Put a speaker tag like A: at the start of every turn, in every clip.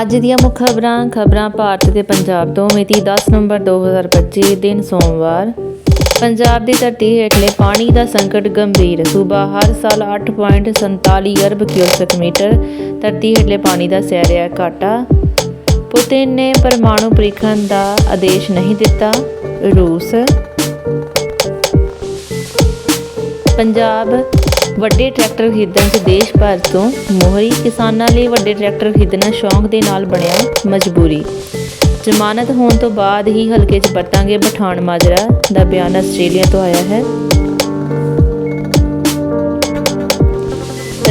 A: ਅੱਜ ਦੀਆਂ ਮੁੱਖ ਖਬਰਾਂ ਖਬਰਾਂ ਭਾਰਤ ਤੇ ਪੰਜਾਬ ਤੋਂ ਮਿਤੀ 10 ਨਵੰਬਰ 2025 ਦਿਨ ਸੋਮਵਾਰ। ਪੰਜਾਬ ਦੀ ਧਰਤੀ ਹੇਠਲੇ ਪਾਣੀ ਦਾ ਸੰਕਟ ਗੰਭੀਰ, ਸੂਬਾ ਹਰ ਸਾਲ 8.47 ਅਰਬ ਕਿਊਸਕ ਮੀਟਰ ਧਰਤੀ ਹੇਠਲੇ ਪਾਣੀ ਦਾ ਸਹਿ ਰਿਹਾ ਘਾਟਾ। ਪੁਤਿਨ ਨੇ ਪਰਮਾਣੂ ਪ੍ਰੀਖਣ ਦਾ ਆਦੇਸ਼ ਨਹੀਂ ਦਿੱਤਾ। ਰੂਸ। ਪੰਜਾਬ ਵੱਡੇ ਟਰੈਕਟਰ ਖਰੀਦਣ 'ਚ ਦੇਸ਼ ਭਰ ਤੋਂ ਮੋਹਰੀ ਕਿਸਾਨਾਂ ਲਈ ਵੱਡੇ ਟਰੈਕਟਰ ਖਰੀਦਣਾ ਸ਼ੌਂਕ ਦੇ ਨਾਲ ਬਣਿਆ ਮਜਬੂਰੀ। ਜ਼ਮਾਨਤ ਹੋਣ ਤੋਂ ਬਾਅਦ ਹੀ ਹਲਕੇ 'ਚ ਵਰਤਾਂਗੇ ਪਠਾਨ ਮਾਜਰਾ ਦਾ ਬਿਆਨ ਆਸਟ੍ਰੇਲੀਆ ਤੋਂ ਆਇਆ ਹੈ।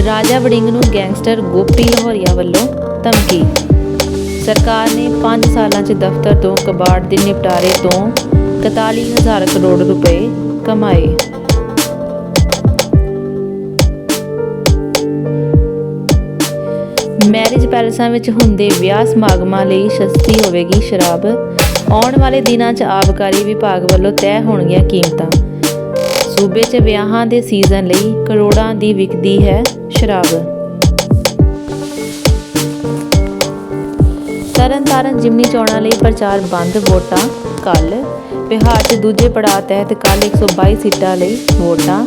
A: ਰਾਜਾ ਵੜਿੰਗ ਨੂੰ ਗੈਂਗਸਟਰ ਗੋਪੀ ਲਾਹੌਰੀਆ ਵੱਲੋਂ ਧਮਕੀ। ਸਰਕਾਰ ਨੇ 5 ਸਾਲਾਂ 'ਚ ਦਫ਼ਤਰ ਤੋਂ ਕਬਾੜ ਦੇ ਨਿਪਟਾਰੇ ਤੋਂ 41000 ਕਰੋੜ ਰੁਪਏ ਕਮਾਏ। ਮੈਰਿਜ ਪੈਲਸਾਂ ਵਿੱਚ ਹੁੰਦੇ ਵਿਆਹ ਸਮਾਗਮਾਂ ਲਈ ਸਸਤੀ ਹੋਵੇਗੀ ਸ਼ਰਾਬ। ਆਉਣ ਵਾਲੇ ਦਿਨਾਂ 'ਚ ਆਬਕਾਰੀ ਵਿਭਾਗ ਵੱਲੋਂ ਤੈਅ ਹੋਣਗੀਆਂ ਕੀਮਤਾਂ। ਸੂਬੇ 'ਚ ਵਿਆਹਾਂ ਦੇ ਸੀਜ਼ਨ ਲਈ ਕਰੋੜਾਂ ਦੀ ਵਿਕਦੀ ਹੈ ਸ਼ਰਾਬ। ਤਰਨਤਾਰਨ ਜਿਮਨੀ ਚੋਣਾਂ ਲਈ ਪ੍ਰਚਾਰ ਬੰਦ ਵੋਟਾਂ ਕੱਲ ਬਿਹਾਰ 'ਚ ਦੂਜੇ ਪੜਾਅ ਤਹਿਤ ਕੱਲ 122 ਸੀਟਾਂ ਲਈ ਵੋਟਾਂ।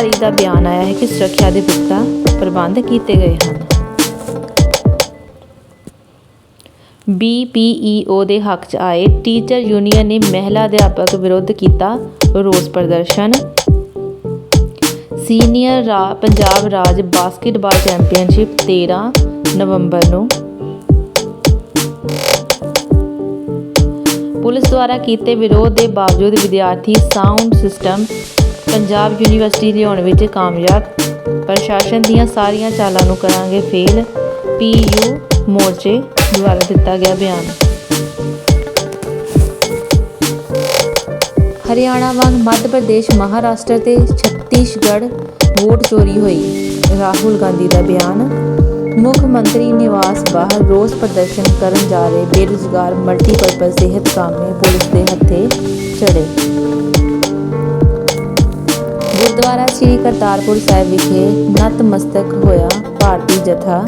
A: ਅਧਿਕਾਰੀ ਦਾ ਬਿਆਨ ਆਇਆ ਹੈ ਕਿ ਸੁਰੱਖਿਆ ਦੇ ਪੁਖਤਾ ਪ੍ਰਬੰਧ ਕੀਤੇ ਗਏ ਹਨ। BPEO ਦੇ ਹੱਕ 'ਚ ਆਏ ਟੀਚਰ ਯੂਨੀਅਨ ਨੇ ਮਹਿਲਾ ਅਧਿਆਪਕ ਵਿਰੁੱਧ ਕੀਤਾ ਰੋਸ ਪ੍ਰਦਰਸ਼ਨ। ਸੀਨੀਅਰ ਪੰਜਾਬ ਰਾਜ ਬਾਸਕਟਬਾਲ ਚੈਂਪੀਅਨਸ਼ਿਪ 13 ਨਵੰਬਰ ਨੂੰ। ਪੁਲਿਸ ਦੁਆਰਾ ਕੀਤੇ ਵਿਰੋਧ ਦੇ ਬਾਵਜੂਦ ਵਿਦਿਆਰਥੀ ਸਾਊਂਡ ਸਿਸਟਮ ਪੰਜਾਬ ਯੂਨੀਵਰਸਿਟੀ ਲਿਆਉਣ ਵਿੱਚ ਕਾਮਯਾਬ। ਪ੍ਰਸ਼ਾਸਨ ਦੀਆਂ ਸਾਰੀਆਂ ਚਾਲਾਂ ਨੂੰ ਕਰਾਂਗੇ ਫੇਲ। ਪੀਯੂ ਮੋਰਚੇ ਦੁਆਰਾ ਦਿੱਤਾ ਗਿਆ ਬਿਆਨ। ਹਰਿਆਣਾ ਵਾਂਗ ਮੱਧ ਪ੍ਰਦੇਸ਼, ਮਹਾਰਾਸ਼ਟਰ ਤੇ ਛੱਤੀਸਗੜ੍ਹ ਵੋਟ ਚੋਰੀ ਹੋਈ। ਰਾਹੁਲ ਗਾਂਧੀ ਦਾ ਬਿਆਨ। ਮੁੱਖ ਮੰਤਰੀ ਨਿਵਾਸ ਬਾਹਰ ਰੋਸ ਪ੍ਰਦਰਸ਼ਨ ਕਰਨ ਜਾ ਰਹੇ ਬੇਰੁਜ਼ਗਾਰ ਮਲਟੀਪਰਪਜ਼ ਸਿਹਤ ਕਾਮੇ ਪੁਲਿਸ ਦੇ ਹੱਥੇ ਚੜੇ ਗੁਰਦੁਆਰਾ ਸ੍ਰੀ ਕਰਤਾਰਪੁਰ ਸਾਹਿਬ ਵਿਖੇ ਨਤਮਸਤਕ ਹੋਇਆ ਭਾਰਤੀ ਜਥਾ।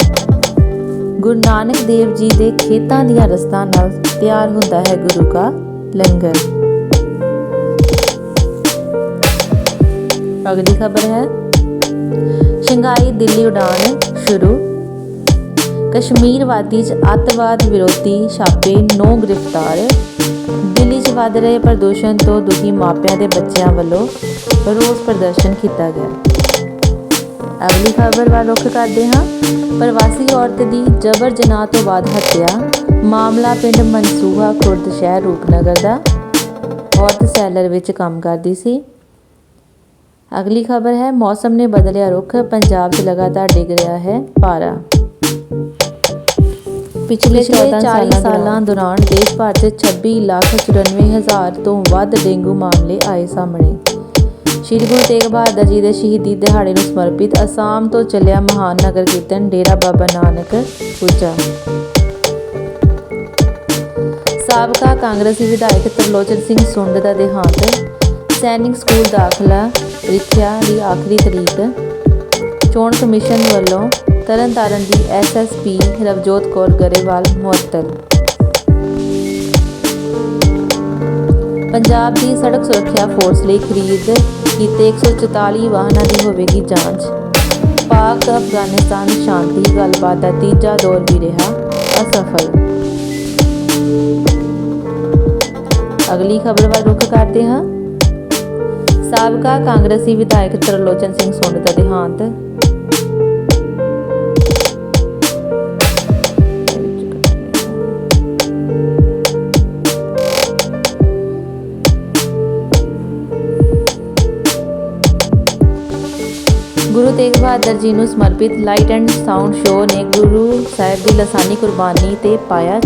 A: ਗੁਰੂ ਨਾਨਕ ਦੇਵ ਜੀ ਦੇ ਖੇਤਾਂ ਦੀਆਂ ਰਸਤਾਂ ਨਾਲ ਤਿਆਰ ਹੁੰਦਾ ਹੈ ਗੁਰੂ ਕਾ ਲੰਗਰ। ਅਗਲੀ ਖਬਰ ਹੈ। ਸ਼ੰਘਾਈ ਦਿੱਲੀ ਉਡਾਨ ਸ਼ੁਰੂ। ਕਸ਼ਮੀਰਵਾਦੀ 'ਚ ਅੱਤਵਾਦ ਵਿਰੋਧੀ ਛਾਪੇ ਨੌ ਗ੍ਰਿਫਤਾਰ। ਦਿੱਲੀ 'ਚ ਵੱਧ ਰਹੇ ਪ੍ਰਦੂਸ਼ਣ ਤੋਂ ਦੁਖੀ ਮਾਪਿਆਂ ਦੇ ਬੱਚਿਆਂ ਵੱਲੋਂ ਰੋਸ ਪ੍ਰਦਰਸ਼ਨ ਕੀਤਾ ਗਿਆ। ਅਗਲੀ ਖਬਰ ਵੱਲ ਰੁਖ ਕਰਦੇ ਹਾਂ। ਪ੍ਰਵਾਸੀ ਔਰਤ ਦੀ ਜਬਰ ਜਨਾਹ ਤੋਂ ਬਾਅਦ ਹੱਤਿਆ ਮਾਮਲਾ ਪਿੰਡ ਮਨਸੂਹਾ ਖੁਰਦ ਸ਼ਹਿਰ ਰੂਪਨਗਰ ਦਾ। ਔਰਤ ਸੈਲਰ ਵਿੱਚ ਕੰਮ ਕਰਦੀ ਸੀ। ਅਗਲੀ ਖਬਰ ਹੈ ਮੌਸਮ ਨੇ ਬਦਲਿਆ ਰੁਖ। ਪੰਜਾਬ 'ਚ ਲਗਾਤਾਰ ਡਿੱਗ ਰਿਹਾ ਹੈ ਪਾਰਾ। ਪਿਛਲੇ 40 ਸਾਲਾਂ ਦੌਰਾਨ ਦੇਸ਼ ਭਰ 'ਚ 26 ਲੱਖ 94 ਹਜ਼ਾਰ ਤੋਂ ਵੱਧ ਡੇਂਗੂ ਮਾਮਲੇ ਆਏ ਸਾਹਮਣੇ। ਸ਼੍ਰੀ ਗੁਰੂ ਤੇਗ ਬਹਾਦਰ ਜੀ ਦੇ ਸ਼ਹੀਦੀ ਦਿਹਾੜੇ ਨੂੰ ਸਮਰਪਿਤ ਅਸਾਮ ਤੋਂ ਚੱਲਿਆ ਮਹਾਨ ਨਗਰ ਕੀਰਤਨ ਡੇਰਾ ਬਾਬਾ ਨਾਨਕ ਪੁੱਜਾ। ਸਾਬਕਾ ਕਾਂਗਰਸੀ ਵਿਧਾਇਕ ਤਰਲੋਚਨ ਸਿੰਘ ਸੁੰਡ ਦਾ ਦੇਹਾਂਤ, ਸੈਨਿਕ ਸਕੂਲ ਦਾਖਲਾ ਪ੍ਰੀਖਿਆ ਦੀ ਆਖਰੀ ਤਰੀਕ, ਚੋਣ ਕਮਿਸ਼ਨ ਵੱਲੋਂ ਤਰਨਤਾਰਨ ਦੀ ਐਸਐਸਪੀ ਰਵਜੋਤ ਕੌਰ ਗਰੇਵਾਲ ਮੁਅੱਤਲ। ਪੰਜਾਬ ਦੀ ਸੜਕ ਸੁਰੱਖਿਆ ਫੋਰਸ ਲਈ ਖਰੀਦ ਕੀਤੇ 144 ਵਾਹਨਾਂ ਦੀ ਹੋਵੇਗੀ ਜਾਂਚ। ਪਾਕ, ਅਫਗਾਨਿਸਤਾਨ, ਸ਼ਾਂਤੀ, ਗੱਲਬਾਤ ਦਾ ਤੀਜਾ ਦੌਰ ਵੀ ਰਿਹਾ ਅਸਫਲ। ਅਗਲੀ ਖਬਰ ਵੱਲ ਰੁਖ ਕਰਦੇ ਹਾਂ। ਸਾਬਕਾ ਕਾਂਗਰਸੀ ਵਿਧਾਇਕ ਤਰਲੋਚਨ ਸਿੰਘ ਸੁੰਡ ਦਾ ਦੇਹਾਂਤ ਗੁਰੂ ਤੇਗ ਬਹਾਦਰ ਜੀ ਨੂੰ ਸਮਰਪਿਤ ਲਾਈਟ ਐਂਡ ਸਾਊਂਡ ਸ਼ੋਅ ਨੇ ਗੁਰੂ ਸਾਹਿਬ ਦੀ ਲਸਾਨੀ ਕੁਰਬਾਨੀ ਤੇ ਪਾਇਆ